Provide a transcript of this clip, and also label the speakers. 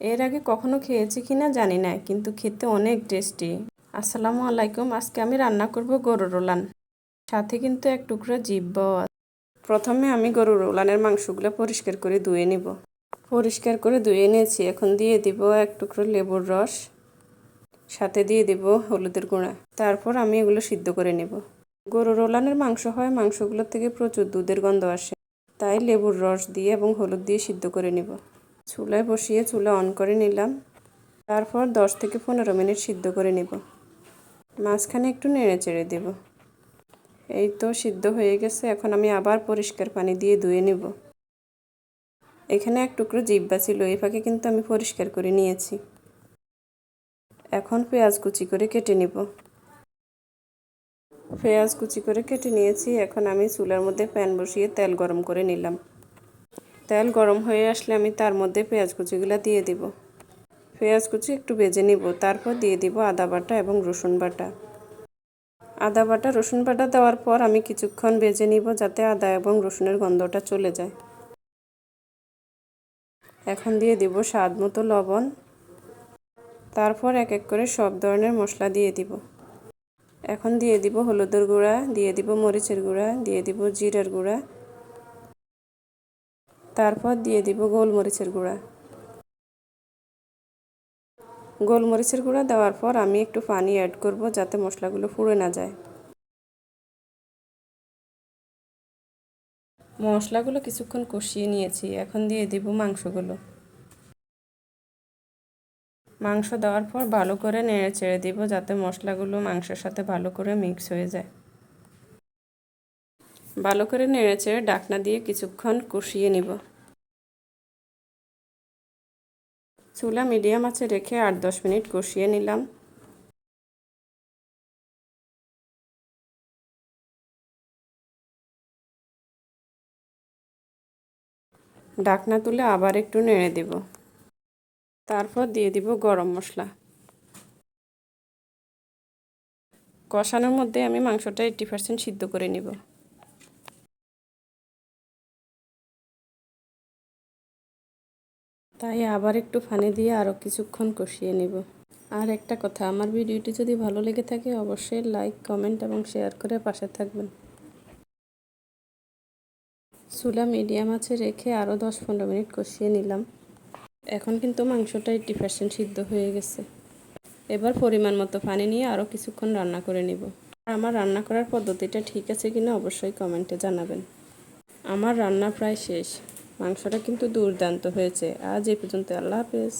Speaker 1: এর আগে কখনো খেয়েছি কিনা জানি না, কিন্তু খেতে অনেক টেস্টি। আসসালামু আলাইকুম, আজকে আমি রান্না করব গরুর রোলান সাথে কিন্তু এক টুকরা জিব্বাও আছে। প্রথমে আমি গরুর রোলানের মাংসগুলো পরিষ্কার করে ধুয়ে নিব। পরিষ্কার করে ধুয়ে নিয়েছি, এখন দিয়ে দিব এক টুকরো লেবুর রস, সাথে দিয়ে দিব হলুদের গুঁড়া। তারপর আমি এগুলো সিদ্ধ করে নেব। গরুর রোলানের মাংস হয় মাংসগুলোর থেকে প্রচুর দুধের গন্ধ আসে, তাই লেবুর রস দিয়ে এবং হলুদ দিয়ে সিদ্ধ করে নেব। চুলায় বসিয়ে চুলা অন করে নিলাম। তারপর দশ থেকে পনেরো মিনিট সিদ্ধ করে নেব। মাঝখানে একটু নেড়ে চেড়ে দেব। এই তো সিদ্ধ হয়ে গেছে, এখন আমি আবার পরিষ্কার পানি দিয়ে ধুয়ে নেব। এখানে এক টুকরো জিব্বা ছিল, এই ফাঁকে কিন্তু আমি পরিষ্কার করে নিয়েছি। এখন পেঁয়াজ কুচি করে কেটে নিব। পেঁয়াজ কুচি করে কেটে নিয়েছি, এখন আমি চুলার মধ্যে প্যান বসিয়ে তেল গরম করে নিলাম। তেল গরম হয়ে আসলে আমি তার মধ্যে পেঁয়াজ কুচিগুলো দিয়ে দিব। পেঁয়াজ কুচি একটু ভেজে নিব, তারপর দিয়ে দিব আদা বাটা এবং রসুন বাটা। আদা বাটা, রসুন বাটা দেওয়ার পর আমি কিছুক্ষণ ভেজে নিব যাতে আদা এবং রসুনের গন্ধটা চলে যায়। এখন দিয়ে দিব স্বাদ মতো লবণ। তারপর এক এক করে সব ধরনের মশলা দিয়ে দিব। এখন দিয়ে দিব হলুদের গুঁড়া, দিয়ে দিব মরিচের গুঁড়া, দিয়ে দিব জিরার গুঁড়া। তারপর দিয়ে দিব গোলমরিচের গুঁড়া। গোলমরিচের গুঁড়া দেওয়ার পর আমি একটু পানি অ্যাড করব যাতে মশলাগুলো পুড়ে না যায়। মশলাগুলো কিছুক্ষণ কষিয়ে নিয়েছি, এখন দিয়ে দিব মাংসগুলো। মাংস দেওয়ার পর ভালো করে নেড়ে চেড়ে দিব যাতে মশলাগুলো মাংসের সাথে ভালো করে মিক্স হয়ে যায়। ভালো করে নেড়ে চেড়ে ডাকনা দিয়ে কিছুক্ষণ কষিয়ে নিব। চুলা মিডিয়াম আছে রেখে আট দশ মিনিট কষিয়ে নিলাম। ডাকনা তুলে আবার একটু নেড়ে দেব। তারপর দিয়ে দিব গরম মশলা। কষানোর মধ্যে আমি মাংসটা এইটটি পার্সেন্ট সিদ্ধ করে নিব। তাই আবার একটু পানি দিয়ে আরও কিছুক্ষণ কষিয়ে নেব। আর একটা কথা, আমার ভিডিওটি যদি ভালো লেগে থাকে অবশ্যই লাইক, কমেন্ট এবং শেয়ার করে পাশে থাকবেন। চুলা মিডিয়াম আছে রেখে আরও দশ পনেরো মিনিট কষিয়ে নিলাম। এখন কিন্তু মাংসটা এইটটি পার্সেন্ট সিদ্ধ হয়ে গেছে। এবার পরিমাণ মতো পানি নিয়ে আরও কিছুক্ষণ রান্না করে নিব। আমার রান্না করার পদ্ধতিটা ঠিক আছে কিনা অবশ্যই কমেন্টে জানাবেন। আমার রান্না প্রায় শেষ। মাংসটা কিন্তু দুর্দান্ত হয়েছে। আজ এই পর্যন্ত আল্লাহ হাফেজ।